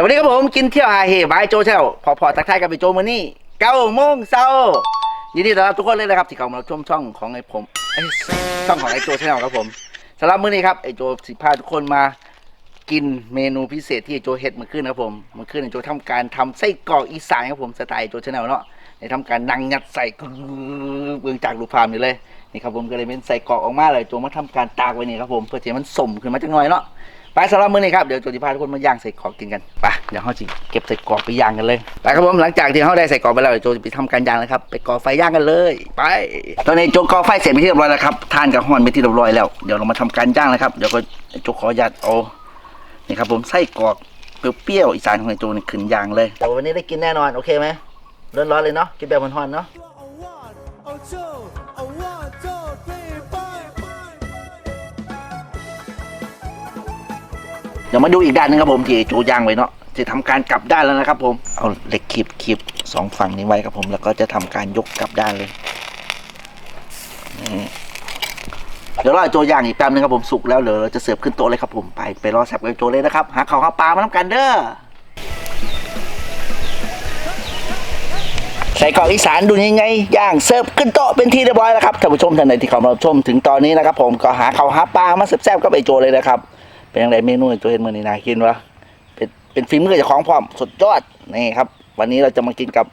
สวัสดีครับผมกินเที่ยวหาเฮบายโจเชลพอพอทักทายกับไปโจมือนี่เก้าโมงเช้ายินดีต้อนรับทุกคนเลยนะครับที่เข้ามาชมช่องของไอ้ผมไอ้ช่องของไอ้โจเชลครับผมสำหรับมื้อนี้ครับไอ้โจสิพาทุกคนมากินเมนูพิเศษที่ไอ้โจเฮ็ดมื่อคืนครับผมมื่อคืนไอ้โจทำการทำไส้กรอกอีสานครับผมสไตล์ไอ้โจเชลเนาะได้ทำการนั่งยัดใส่เบื้องจากรูปภาพนี่เลยนี่ครับผมก็เลยเป็นใส่กรอกออกมาเลยโจมาทำการตากไว้นี่ครับผมเพื่อที่ให้มันสมขึ้นมาจักหน่อยเนาะ ไปสำหรับมื้อนี้ครับเดี๋ยวโจจิพาทุกคนมาย่างใส่กรอกกินกันไปเดี๋ยวเราจะเก็บใส่กรอกไปย่างกันเลยไปครับผมหลังจากที่เราได้ใส่กรอกไปแล้วเดี๋ยวโจจะไปทำการย่างนะครับไปก่อไฟย่างกันเลย ไป ตอนนี้โจก่อไฟเสร็จไปที่เรียบร้อยแล้วครับทานกับห่อนไปที่เรียบร้อยแล้วเดี๋ยวเรามาทำการย่างนะครับเดี๋ยวก็โจขออนุญาตเอานี่ครับผมไส้กรอกเปรี้ยวๆอีสานของไอโจนี่ขึ้นย่างเลยแต่วันนี้ได้กินแน่นอนโอเคไหมร้อนๆเลยเนาะกินแบบห่อนๆเนาะ เดี๋ยวมาดูอีกด้านหนึงครับผมที่ไอ้โจย่างไว้เนาะจะทำการกลับด้านแล้วนะครับ ผมเอาเหล็กขีบขีบสองฝั่งนี้ไว้ครับผม แล้วก็จะทำการยกกลับด้านเลยเดี๋ยวรอไอ้โจย่างอีกแป๊บนึงครับผมสุกแล้วเดี๋ยวเราจะเสิร์ฟขึ้นโต๊ะเลยครับผมไปไปรอแซ่บกับไอ้โจเลยนะครับหาข้าวหาปลามาทำกันเด้อใส่กรอกอีสานดูยังไงย่างเสิร์ฟขึ้นโต๊ะเป็นที่เรียบร้อยแล้วครับท่านผู้ชมท่านใดที่เข้ามาชมถึงตอนนี้นะครับ ผมก็หาข้าวหาปลามาแซ่บกับไอโจเลยนะครับ เป็นยังไงเมนูไอ้โจเห็นมือนี้น่ากินวะเป็นเป็นฝีมือจากของพร้อมสุดยอดนี่ครับ วันนี้เราจะมากินกับ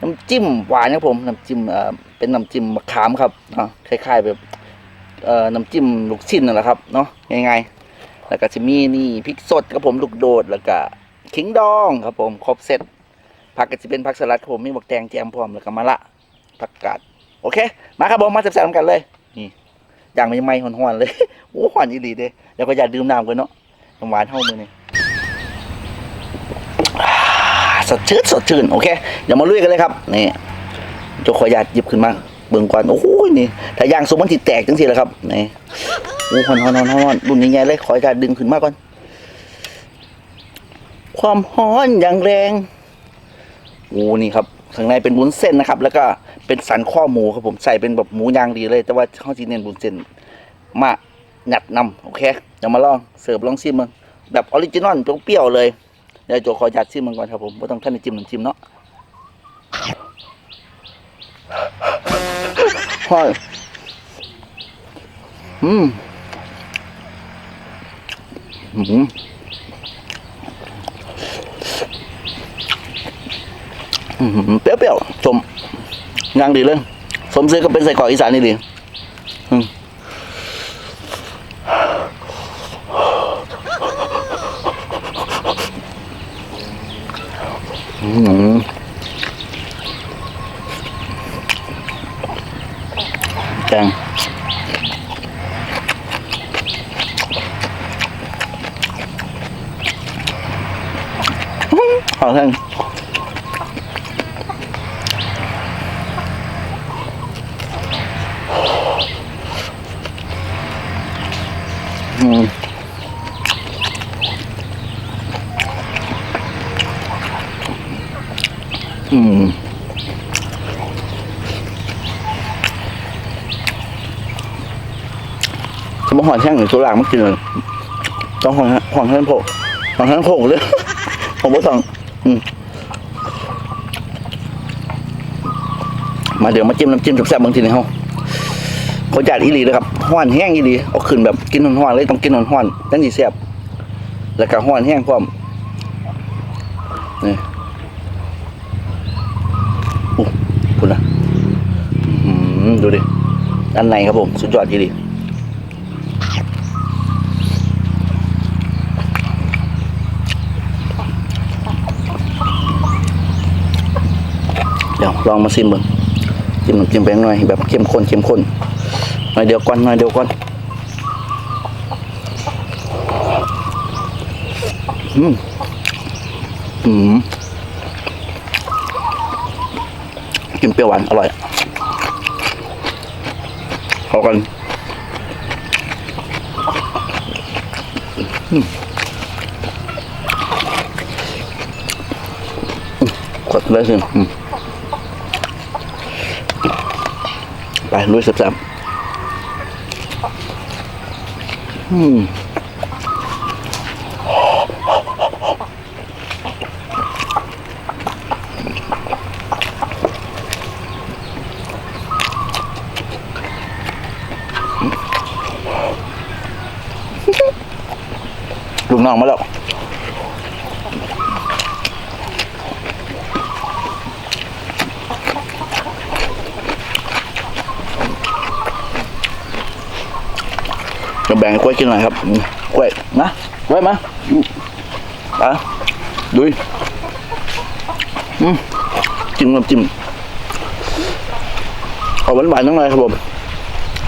น้ำจิ้มหวานครับผมน้ำจิ้มเอ่อเป็นน้ำจิ้มมะขามครับเนาะคล้ายๆแบบเอ่อน้ำจิ้มลูกชิ้นนั่นแหละครับเนาะง่ายๆแล้วก็จะมีนี่พริกสดครับผมลูกโดดแล้วก็ขิงดองครับผมครบเสร็จผักก็จะเป็นผักสลัดครับผมมีบักแตงแจมพร้อมแล้วก็มะละผักกาดโอเค มาครับผมมาแซ่บๆกันเลย อย่างไม่ไหม้หอนๆเลยโอ้หวานอีหลีเด้แล้วก็อย่าดื่มน้ำกันเนาะหวานเท่ามือนี่สดชื่นสดชื่นโอเคเดี๋ยวมาลุยกันเลยครับนี่จะขออยาตหยิบขึ้นมาเบิ่งก่อนโอ้โหนี่ถ้ายางสุกมันติแตกจังสิแหละครับนี่โอ้หอนหอนหอนหอนรุ่นใหญ่ๆเลยขออยาตดึงขึ้นมาก่อน ความฮ้อนอย่างแรงโอ้นี่ครับ ข้างในเป็นวุ้นเส้นนะครับ แล้วก็เป็นสันข้อหมูครับผมใส่เป็นแบบหมูยางดีเลย แต่ว่าเขาจีเน้นวุ้นเส้นมาหยัดนำโอเคเดี๋ยวมาลองเสิร์ฟลองชิมมึงแบบออริจินอลเปรี้ยวเลยเดี๋ยวโจขอหยัดชิมมึงก่อนครับผมไม่ต้องท่านจิ้มหน้ำจิ้มเนาะฮ้อยอืมอืมอืม เปรี้ยวๆสมยางดีเลย สมซื้อก็เป็นใส่กรอกอีสานนี่ดีอืมแกงหอมแท่ง อืมอืม สมหอนแห้งหรือตัวหลางมันกินเลยต้องหอนหอนแห้งโผล่หอนแห้งโผล่เลยผมก็ต้องอืมมาเดี๋ยวมาจิ้มน้ำจิ้มแซ่บๆบางทีในห้องเขาจัดอีหลีเลยครับห้อนแห้งอีหลีเอาขึ้นแบบกินห้อนๆเลยต้องกินห้อนๆนั่นดีแซ่บแล้วก็ห้อนแห้งพร้อมนี่โอ้คุณนะดูดิด้านในครับผมสุดยอดจริงเดี๋ยวลองมาซิมเบิ่งจิ้มจิ้มแป้งหน่อยแบบเข้มข้นเข้มข้น หน่อยเดียวก่อนหน่อยเดียวก่อนอืมอืมกินเปรี้ยวหวานอร่อยเข้ากันอืมอืมกดเลยสิอืมไปลุยแซ่บๆ ลูกน้องมาแล้ว แบ่งกล้วยกินหน่อยครับกล้วยนะกล้วยมาอะดุยอืมจิ้มกับจิ้มเอาหวานหวานิดหน่อยครับผม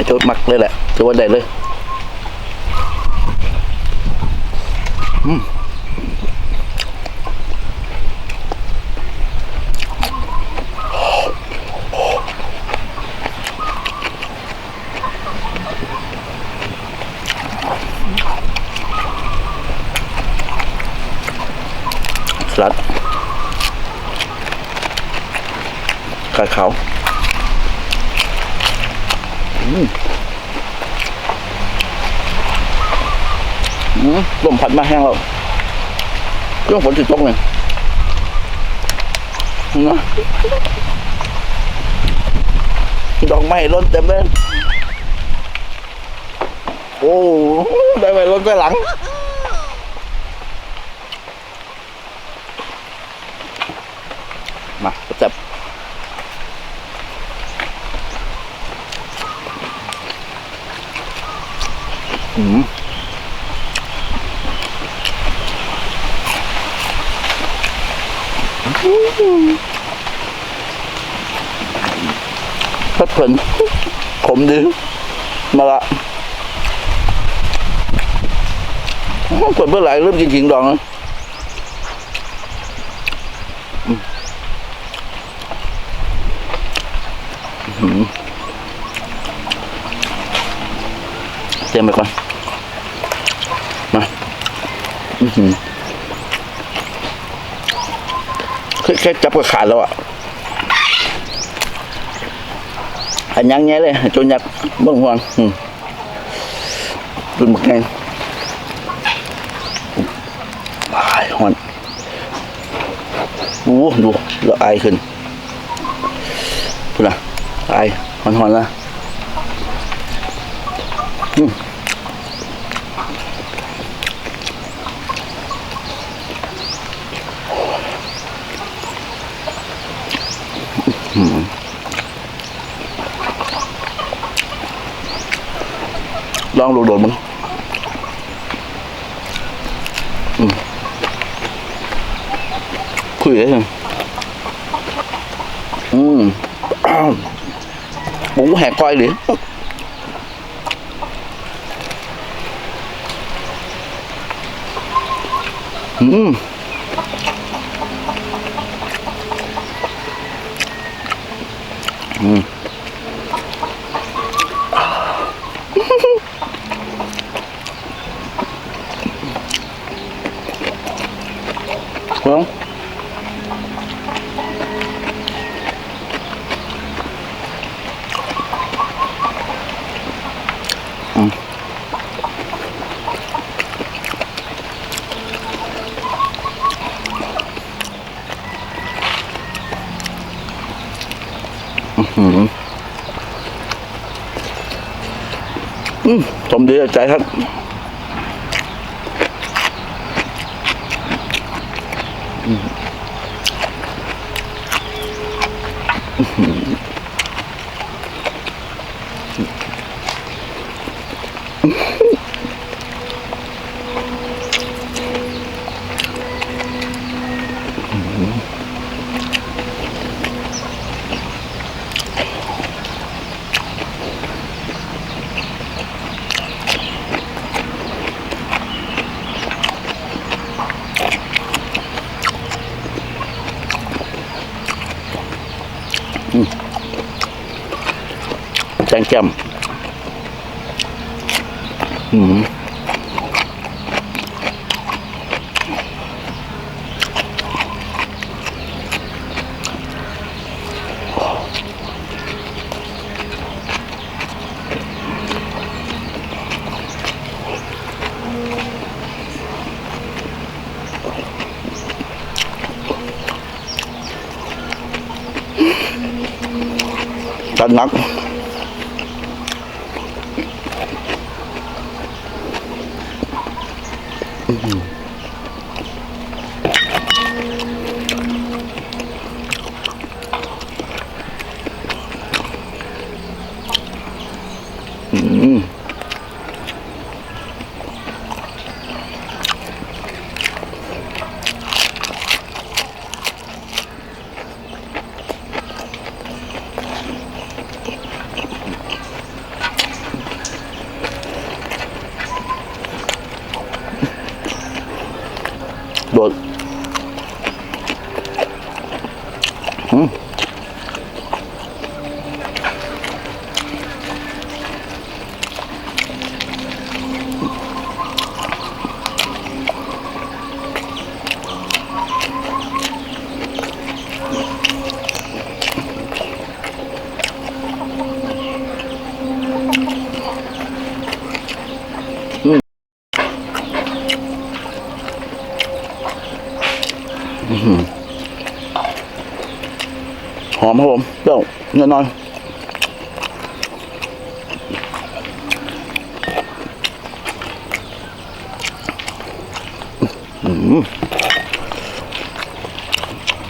จะหมักเลยแหละจะว่าได้เลย อืมลัด ขาอืมอืมลมพัดมาแห้งแล้วเครื่องฝนจะตกเลยนะดอกไม้ล้นเต็มเลยโอ้ได้ไม้ล้นไปหลัง มาจับ อืมพัดเพลินผมดีมาละเปิดเมื่อไหร่เริ่มกินขิงดองแล้วเตรียมไปก่อน มา อือหือ แค่จับก็ขาดแล้วอะอันยังแง่เลยจนยักเบิ่งหวงอืมรุนหมกแงอ้ายหอนโอ้ดูแล้วไอายขึ้นดูนะไอายหอนหอนๆนะ ลองลูกโดดมึงอืมคุยได้ยังอืมอ้าวหมูแหกก้อยดิอืมอืม Hmm. มสมดีใจครับ แจงแจ่มอืม จั ครับผมเปรี้ยวแน่นอนอืม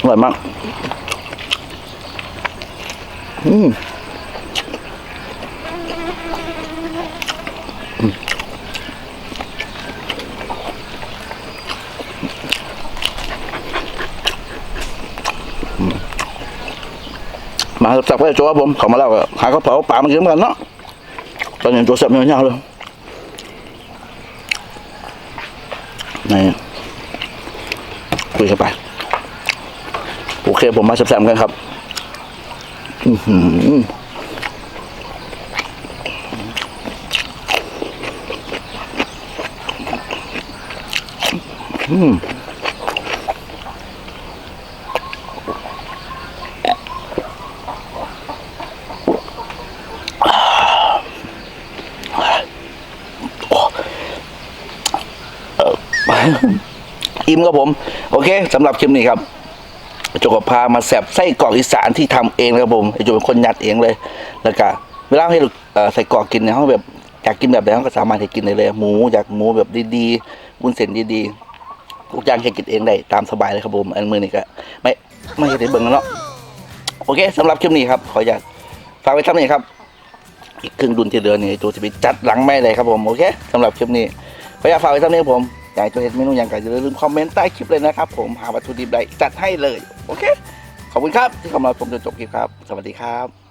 อร่อยมากอืม มาสับๆไปโจ้ผมเขามาแล้วหากระเพราปลามากินกันเนาะตอนนี้ตัวสับเนื้ยาวเลยนี่คุยกันไปโอเคผมมาแซ่บๆกันครับอือหืออืม อิ่มครับผม โอเคสำหรับคลิปนี้ครับโจก็พามาแสบไส้กรอกอีสานที่ทำเองนะครับผมไอโจเป็นคนยัดเองเลย แล้วก็เวลาให้ลูกเอ่อใส่กรอกกินเนี่ยเขาแบบอยากกินแบบไหนเขาก็สามารถให้กินได้เลย หมูอยากหมูแบบดีๆวุ้นเส้นดีๆทุกอย่างให้กินเองได้ตามสบายเลยครับผมอันมือนี่ก็ไม่ไม่ได้เบิ่งแล้วเนาะโอเคสำหรับคลิปนี้ครับ ขออยากฝากไว้ท่านี้ครับ อีกครึ่งดุนที่เดือนนี้ไอ้โจจะไปจัดหลังไม่เลยครับผมโอเคสำหรับคลิปนี้ขออยากฝากไว้ท่านี้ครับผม อยากให้ตัวเห็นเมนูอย่างไรอย่าลืมคอมเมนต์ใต้คลิปเลยนะครับผมหาวัตถุดิบใดจัดให้เลย โอเค ขอบคุณครับที่เข้ามาชมจนจบคลิปครับ สวัสดีครับ